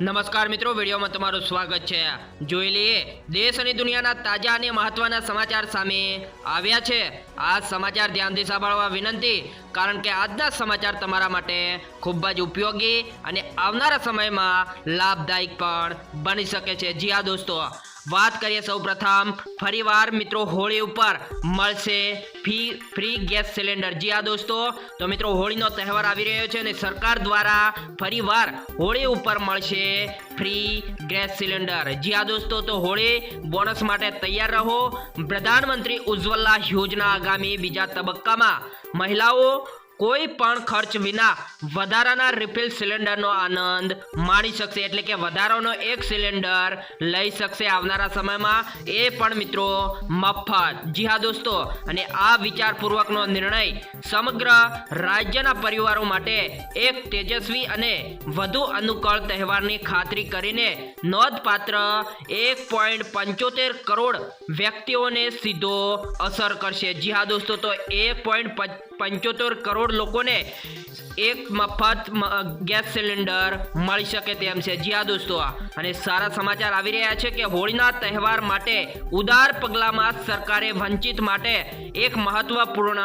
નમસ્કાર મિત્રો, વિડીયોમાં તમારું સ્વાગત છે. જોઈ લઈએ, દેશ અને દુનિયાના તાજા અને મહત્વના સમાચાર સામે આવ્યા છે. આ સમાચાર ધ્યાનથી સાંભળવા વિનંતી, કારણ કે આજના સમાચાર તમારા માટે ખૂબ જ ઉપયોગી અને આવનારા સમયમાં લાભદાયક પણ બની શકે છે. જી હા દોસ્તો વાત કરીએ સૌ પ્રથમ ફરીવાર મિત્રો હોળી ઉપર મળશે ફી ફ્રી ગેસ સિલિન્ડર. જી હા દોસ્તો, તો મિત્રો હોળીનો તહેવાર આવી રહ્યો છે અને સરકાર દ્વારા ફરીવાર હોળી ઉપર મળશે ફ્રી ગેસ સિલિન્ડર. જી હા દોસ્તો, તો હોળી બોનસ માટે તૈયાર રહો. પ્રધાનમંત્રી ઉજ્જવલા યોજના આગામી બીજા તબક્કામાં મહિલાઓ કોઈ પણ ખર્ચ વિના વધારાના રિફિલ સિલિન્ડરનો આનંદ માણી શકશે. એટલે કે વધારાનો એક સિલિન્ડર લઈ શકશે આવનારા સમયમાં. એ પણ મિત્રો મફત. જી હા દોસ્તો, અને આ વિચારપૂર્વકનો નિર્ણય સમગ્ર રાજ્યના પરિવારો માટે એક તેજસ્વી અને વધુ અનુકૂળ તહેવારની ખાતરી કરીને નોંધપાત્ર એક પોઈન્ટ પંચોતેર કરોડ વ્યક્તિઓને સીધો અસર કરશે. જી હા દોસ્તો, તો એક પોઈન્ટ પંચોતેર કરોડ લોકોને એક મફત ગેસ સિલિન્ડર મળી શકે તેમ છે. જી હા દોસ્તો અને સારા સમાચાર આવી રહ્યા છે કે હોળીના તહેવાર માટે ઉદાર પગલામાં સરકારે વંચિત માટે એક મહત્વપૂર્ણ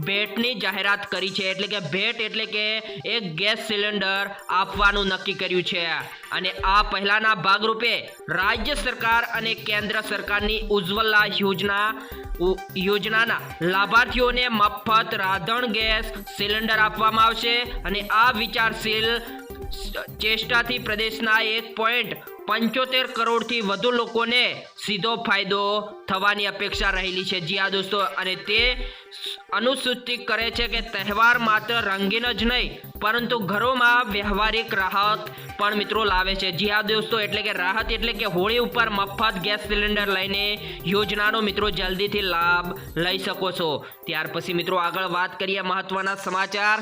ભેટની જાહેરાત કરી છે. એટલે કે ભેટ એટલે કે એક ગેસ સિલિન્ડર આપવાનું નક્કી કર્યું છે. અને આ પહેલાના ભાગરૂપે રાજ્ય સરકાર અને કેન્દ્ર સરકારની ઉજ્જવલા યોજના યોજનાના લાભાર્થીઓને મફત રાંધણ ગેસ સિલિન્ડર આપવામાં આવશે અને આ વિચારશીલ ચેષ્ટાથી પ્રદેશના એક પોઈન્ટ પંચોતેર કરોડથી વધુ લોકોને સીધો ફાયદો થવાની અપેક્ષા રહેલી છે. જી હા દોસ્તો, અને તે અનુસૂચિત કરે છે કે તહેવાર માત્ર રંગીન જ નહીં, પરંતુ ઘરોમાં વ્યવહારિક રાહત પણ મિત્રો લાવે છે. જી હા દોસ્તો, એટલે કે રાહત એટલે કે હોળી ઉપર મફત ગેસ સિલિન્ડર લઈને યોજનાનો મિત્રો જલ્દીથી લાભ લઈ શકો છો. ત્યાર પછી મિત્રો આગળ વાત કરીએ મહત્વના સમાચાર.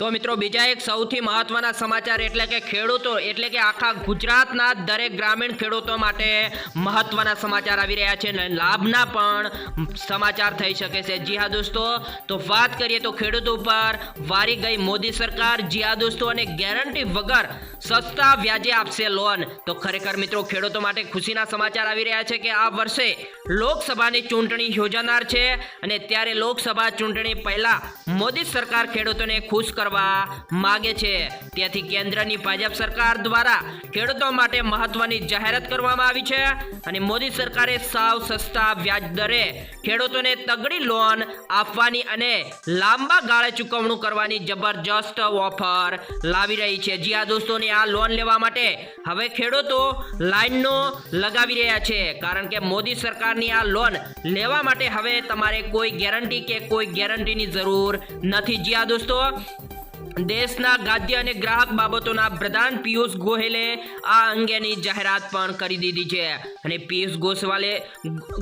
તો મિત્રો બીજા એક સૌથી મહત્વના સમાચાર એટલે કે ખેડૂતો, એટલે કે આખા ગુજરાતના દરેક ગ્રામીણ ખેડૂતો માટે મહત્વના સમાચાર આવી રહ્યા છે અને લાભના પણ સમાચાર થઈ શકે છે. જી હા દોસ્તો, તો વાત કરીએ તો ખેડૂતો ઉપર વારી ગઈ મોદી સરકાર. જી હા દોસ્તો, અને ગેરંટી વગર સસ્તા વ્યાજે આપશે લોન. તો ખરેખર મિત્રો ખેડૂતો માટે ખુશીના સમાચાર આવી રહ્યા છે કે આ વર્ષે લોકસભાની ચૂંટણી યોજાનાર છે અને ત્યારે લોકસભા ચૂંટણી પહેલા મોદી સરકાર ખેડૂતોને ખુશ કરવા માગે છે. તેથી કેન્દ્રની ભાજપ સરકાર દ્વારા ખેડૂતો માટે મહત્વની જાહેરાત કરવામાં આવી છે અને મોદી સરકારે સાવ સસ્તા વ્યાજ દરે ખેડૂતોને તગડી લોન આપવાની અને લાંબા ગાળે ચૂકવણું કરવાની જબરજસ્ત ઓફર લાવી રહી છે. જી આ દોસ્તોને આ લોન લેવા માટે હવે ખેડૂતો લાઈનનો લગાવી રહ્યા છે. કારણ કે મોદી સરકારની આ લોન લેવા માટે હવે તમારે કોઈ ગેરંટી કે કોઈ ગેરંટીની જરૂર નથી. જી આ દોસ્તો દેશના ખાદ્ય અને ગ્રાહક બાબતોના પ્રધાન પિયુષ ગોહેલે આ અંગેની જાહેરાત પણ કરી દીધી છે. અને પિયુષ ગોસવાલે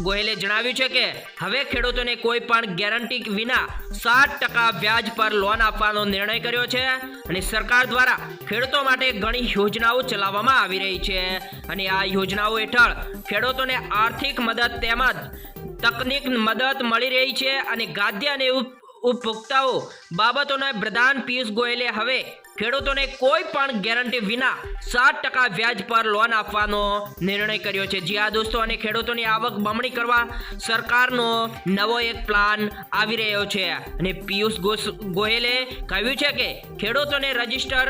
ગોહેલે જણાવ્યું છે કે, હવે ખેડૂતોને કોઈ પણ ગેરંટી વિના સાત ટકા વ્યાજ પર લોન આપવાનો નિર્ણય કર્યો છે અને સરકાર દ્વારા ખેડૂતો માટે ઘણી યોજનાઓ ચલાવવામાં આવી રહી છે. અને આ યોજનાઓ હેઠળ ખેડૂતોને આર્થિક મદદ તેમજ તકનીક મદદ મળી રહી છે અને ગાદ્ય અને ઉપભોક્તાઓ બાબતોના પ્રધાન પિયુષ ગોયલે હવે ખેડૂતોને કોઈ પણ ગેરંટી વિના સાત ટકા વ્યાજ પર લોન આપવાનો નિર્ણય કર્યો છે. જી આ દોસ્તો, અને ખેડૂતોની આવક બમણી કરવા સરકારનો નવો એક પ્લાન આવી રહ્યો છે. અને પિયુષ ગોયલે કહ્યું છે કે ખેડૂતોને રજિસ્ટર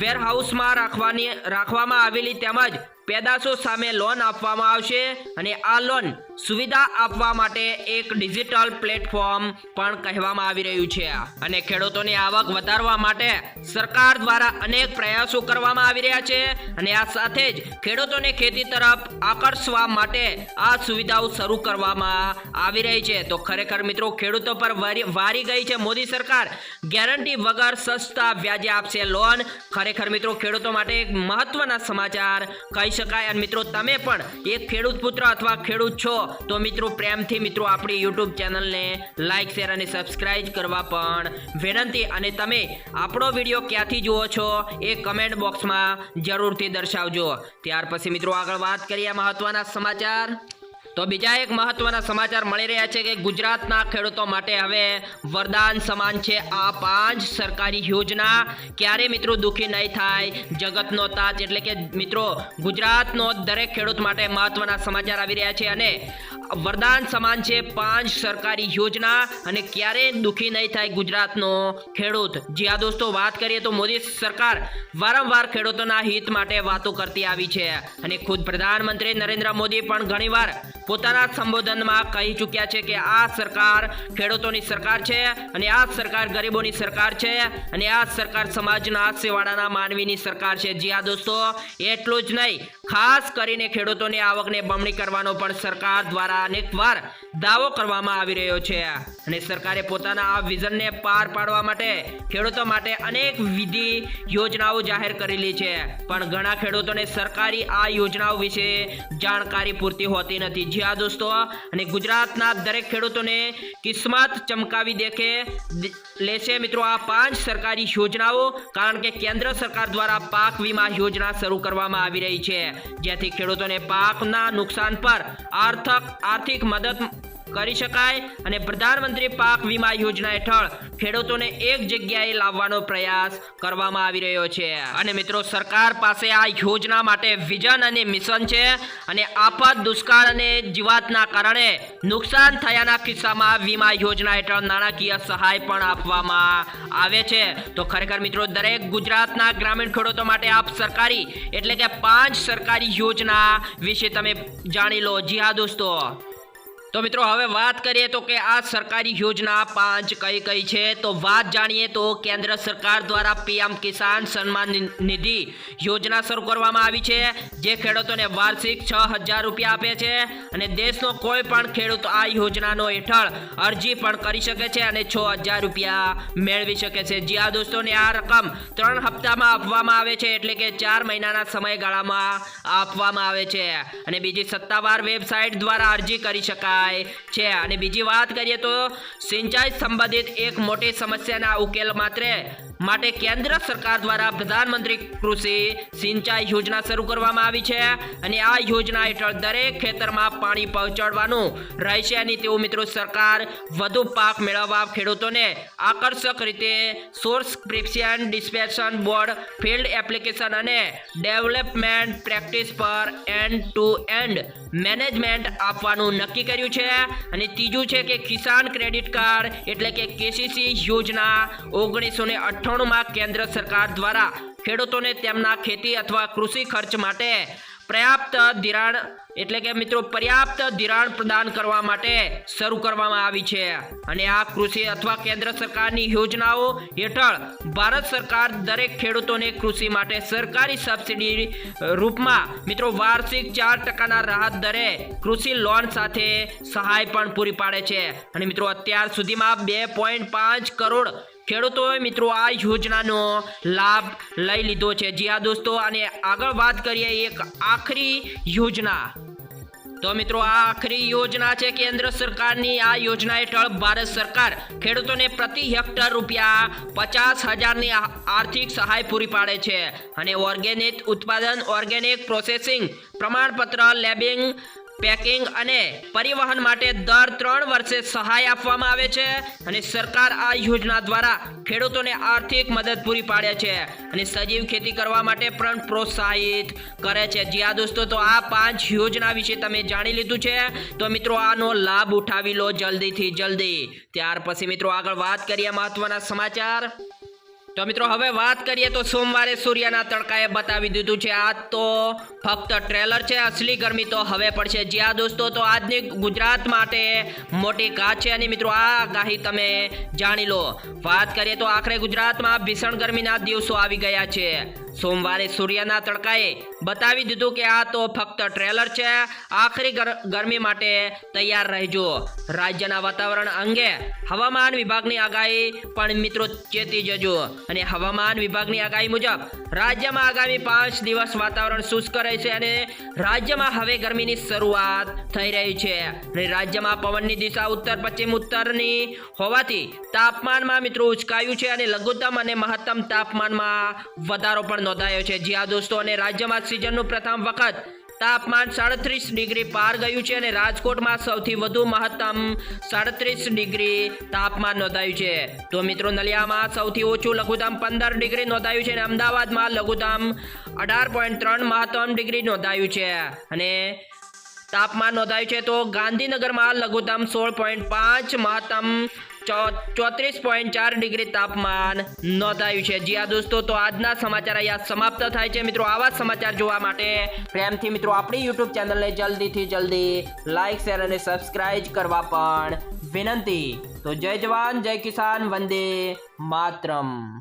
વેરહાઉસમાં રાખવાની, રાખવામાં આવેલી તેમજ પેદાશો સામે લોન આપવામાં આવશે અને આ લોન સુવિધા આપવા માટે એક ડિજિટલ પ્લેટફોર્મ પણ કહેવામાં આવી રહ્યું છે. અને ખેડૂતોની આવક વધારવા માટે સરકાર દ્વારા અનેક પ્રયાસો કરવામાં આવી રહ્યા છે. અને આ સાથે જ ખેડૂતોને ખેતી તરફ આકર્ષવા માટે આ સુવિધાઓ શરૂ કરવામાં આવી રહી છે. તો ખરેખર મિત્રો, ખેડૂતો પર વારી ગઈ છે મોદી સરકાર. ગેરંટી વગર સસ્તા વ્યાજે આપશે લોન. ખરેખર મિત્રો, ખેડૂતો માટે એક મહત્વના સમાચાર કહી શકાય. અને મિત્રો, તમે પણ એક ખેડૂત પુત્ર અથવા ખેડૂત છો. તો મિત્રો, પ્રેમથી મિત્રો, આપણી યુટ્યુબ ચેનલને લાઇક શેર અને સબસ્ક્રાઇબ કરવા પણ વિનંતી અને તમે આપણો વીડિયો ક્યાંથી જુઓ છો એ કમેન્ટ બોક્સમાં જરૂરથી દર્શાવજો. ત્યાર પછી મિત્રો, આગળ વાત કરીએ મહત્વના સમાચાર. તો બીજા એક મહત્વના સમાચાર મળી રહ્યા છે કે ગુજરાતના ખેડૂતો માટે હવે વરદાન સમાન છે. આ પાંચ સરકારી યોજના ક્યારે મિત્રો દુઃખી નહીં થાય. જગતનો તાજ એટલે કે મિત્રો ગુજરાતનો દરેક ખેડૂત માટે મહત્વના સમાચાર આવી રહ્યા છે અને વરદાન સમાન છે પાંચ સરકારી યોજના અને ક્યારે દુઃખી નહીં થાય ગુજરાતનો ખેડૂત. જી આ દોસ્તો, વાત કરીએ તો મોદી સરકાર વારંવાર ખેડૂતોના હિત માટે વાતો કરતી આવી છે અને ખુદ પ્રધાનમંત્રી નરેન્દ્ર મોદી પણ ઘણીવાર પોતાના સંબોધનમાં કહી ચૂક્યા છે કે આ સરકાર ખેડૂતોની સરકાર છે અને આ સરકાર ગરીબોની સરકાર છે અને આ સરકાર સમાજના સેવાડાના માનવીની સરકાર છે. જી આ દોસ્તો, એટલું જ નહીં ખાસ કરીને ખેડૂતોની આવકને બમણી કરવાનો પણ સરકાર દ્વારા અનેકવાર દાવો કરવામાં આવી રહ્યો છે. અને સરકારે પોતાના આ વિઝનને પાર પાડવા માટે ખેડૂતો માટે અનેક વિધિ, યોજનાઓ જાહેર કરેલી છે. પણ ઘણા ખેડૂતોને સરકારી આ યોજનાઓ વિશે જાણકારી પૂરતી હોતી નથી. જી હા દોસ્તો, અને ગુજરાતના દરેક ખેડૂતોને કિસ્મત ચમકાવી દેખે લેશે મિત્રો આ પાંચ સરકારી યોજનાઓ, કારણ કે કેન્દ્ર સરકાર દ્વારા પાક વીમા યોજના શરૂ કરવામાં આવી રહી છે. જેથી ખેડૂતોને પાકના નુકસાન પર આર્થક આર્થિક મદદ કરી શકાય અને પ્રધાનમંત્રી પાક વીમા યોજના હેઠળ ખેડૂતોને એક જગ્યાએ લાવવાનો પ્રયાસ કરવામાં આવી રહ્યો છે. અને મિત્રો, સરકાર પાસે આ યોજના માટે વિઝન અને મિશન છે અને આફત દુષ્કાળ અને જીવાતના કારણે નુકસાન થયાના કિસ્સામાં વીમા યોજના હેઠળ નાણાકીય સહાય પણ આપવામાં આવે છે. તો ખરેખર મિત્રો, દરેક ગુજરાતના ગ્રામીણ ખેડૂતો માટે આપ સરકારી એટલે કે પાંચ સરકારી યોજના વિશે તમે જાણી લો. જી હા દોસ્તો. તો મિત્રો હવે વાત કરીએ તો કે આ સરકારી યોજના પાંચ કઈ કઈ છે? તો વાત જાણીએ તો કેન્દ્ર સરકાર દ્વારા પીએમ કિસાન સન્માન નિધિ યોજના શરૂ કરવામાં આવી છે, જે ખેડૂતોને વાર્ષિક છ હજાર રૂપિયા આપે છે અને દેશનો કોઈ પણ ખેડૂત આ યોજનાનો હેઠળ અરજી પણ કરી શકે છે અને છ હજાર રૂપિયા મેળવી શકે છે. જી આ દોસ્તોને આ રકમ ત્રણ હપ્તામાં આપવામાં આવે છે, એટલે કે ચાર મહિનાના સમયગાળામાં આપવામાં આવે છે અને બીજી સત્તાવાર વેબસાઇટ દ્વારા અરજી કરી શકાય. છે. અને બીજી વાત કરીએ તો સિંચાઈ સંબંધિત એક મોટી સમસ્યાના ઉકેલ માત્ર માટે કેન્દ્ર સરકાર દ્વારા પ્રધાનમંત્રી કૃષિ સિંચાઈ યોજના શરૂ કરવામાં આવી છે. અને આ યોજના હેઠળ દરેક ખેતરમાં પાણી પહોંચાડવાનું રહેશે. અને તેવું મિત્રો સરકાર વધુ પાક મેળવવા ખેડૂતોને આકર્ષક રીતે source prescription dispensation board, field application અને ડેવલપમેન્ટ પ્રેક્ટિસ પર એન્ડ ટુ એન્ડ મેનેજમેન્ટ આપવાનું નક્કી કર્યું છે અને ત્રીજું છે કે કિસાન ક્રેડિટ કાર્ડ એટલે કે કેસીસી યોજના ઓગણીસો ને અઠ્ઠાણુંમાં કેન્દ્ર સરકાર દ્વારા ખેડૂતોને તેમના ખેતી અથવા કૃષિ ખર્ચ માટે પર્યાપ્ત ધિરાણ એટલે કે મિત્રો, પર્યાપ્ત ધિરાણ પ્રદાન કરવા માટે શરૂ કરવામાં આવી છે. અને આ કૃષિ અથવા કેન્દ્ર સરકારની યોજનાઓ હેઠળ ભારત સરકાર દરેક ખેડૂતોને કૃષિ માટે સરકારી સબસિડી રૂપમાં મિત્રો, વાર્ષિક ચાર ટકાના રાહત દરે કૃષિ લોન સાથે સહાય પણ પૂરી પાડે છે. અને મિત્રો, અત્યાર સુધીમાં બે પોઈન્ટ પાંચ કરોડ ખેડૂતોએ મિત્રો આ યોજનાનો લાભ લઈ લીધો છે. જી હા દોસ્તો, અને આગળ વાત કરીએ એક આખરી યોજના. તો મિત્રો આ આખરી યોજના છે કેન્દ્ર સરકારની. આ યોજના હેઠળ ભારત સરકાર ખેડૂતોને પ્રતિ હેક્ટર રૂપિયા પચાસ હજારની આર્થિક સહાય પૂરી પાડે છે. અને ઓર્ગેનિક ઉત્પાદન, ઓર્ગેનિક પ્રોસેસિંગ, પ્રમાણપત્ર, લેબિંગ પેકિંગ અને પરિવહન માટે દર ત્રણ વર્ષે સહાય આપવામાં આવે છે અને સરકાર આ યોજના દ્વારા ખેડૂતોને આર્થિક મદદ પૂરી પાડે છે અને સજીવ ખેતી કરવા માટે પણ પ્રોત્સાહિત કરે છે. જી આ દોસ્તો, તો આ પાંચ યોજના વિશે તમે જાણી લીધું છે. તો મિત્રો, આનો લાભ ઉઠાવી લો જલ્દીથી જલ્દી. ત્યાર પછી મિત્રો આગળ વાત કરીએ મહત્વના સમાચાર. તો મિત્રો, હવે વાત કરીએ તો સોમવારે સૂર્યના તડકાએ બતાવી દીધું છે. આ તો ફક્ત ટ્રેલર છે, અસલી ગરમી તો હવે પડશે. જ્યાં દોસ્તો, તો આજની ગુજરાત માટે મોટી કાચ છે. અને મિત્રો, આ આગાહી તમે જાણી લો. વાત કરીએ તો આખરે ગુજરાતમાં ભીષણ ગરમીના દિવસો આવી ગયા છે. સોમવારે સૂર્યના તડકાએ બતાવી દીધું કે આ તો ફક્ત ટ્રેલર છે. આખરી ગર- ગરમી માટે તૈયાર રહેજો. રાજ્યના વાતાવરણ અંગે હવામાન વિભાગની આગાહી પણ મિત્રો ચેતી જજો. અને હવામાન વિભાગની આગાહી મુજબ રાજ્યમાં આગામી પાંચ દિવસ વાતાવરણ શુષ્ક રહેશે અને રાજ્યમાં હવે ગરમીની શરૂઆત થઈ રહી છે. અને રાજ્યમાં પવનની દિશા ઉત્તર, પશ્ચિમ, ઉત્તરની હોવાથી તાપમાનમાં મિત્રો ઉચકાયું છે અને લઘુત્તમ અને મહત્તમ તાપમાનમાં વધારો પણ નોંધાયો છે. જ્યાં દોસ્તો અને રાજ્યમાં સિઝનનું પ્રથમ વખત તાપમાન સાડત્રીસ ડિગ્રી પાર ગયું છે અને રાજકોટમાં સૌથી વધુ મહત્તમ સાડત્રીસ ડિગ્રી તાપમાન નોંધાયું છે. તો મિત્રો, નલિયામાં સૌથી ઓછું લઘુત્તમ પંદર ડિગ્રી નોંધાયું છે અને અમદાવાદમાં લઘુત્તમ અઢાર પોઈન્ટ ત્રણ મહત્તમ ડિગ્રી નોંધાયું છે. અને તાપમાન નોંધાયું છે તો ગાંધીનગરમાં લઘુત્તમ સોળ પોઈન્ટ પાંચ મહત્તમ ચોત્રીસ પોઈન્ટ ચાર ડિગ્રી તાપમાન નોંધાયું છે. જી આ દોસ્તો, તો આજના સમાચાર અહીંયા સમાપ્ત થાય છે. મિત્રો, આવા સમાચાર જોવા માટે પ્રેમથી મિત્રો આપણી યુટ્યુબ ચેનલને જલ્દીથી જલ્દી લાઇક શેર અને સબસ્ક્રાઇબ કરવા પણ વિનંતી. તો જય જવાન, જય કિસાન, વંદે માતરમ.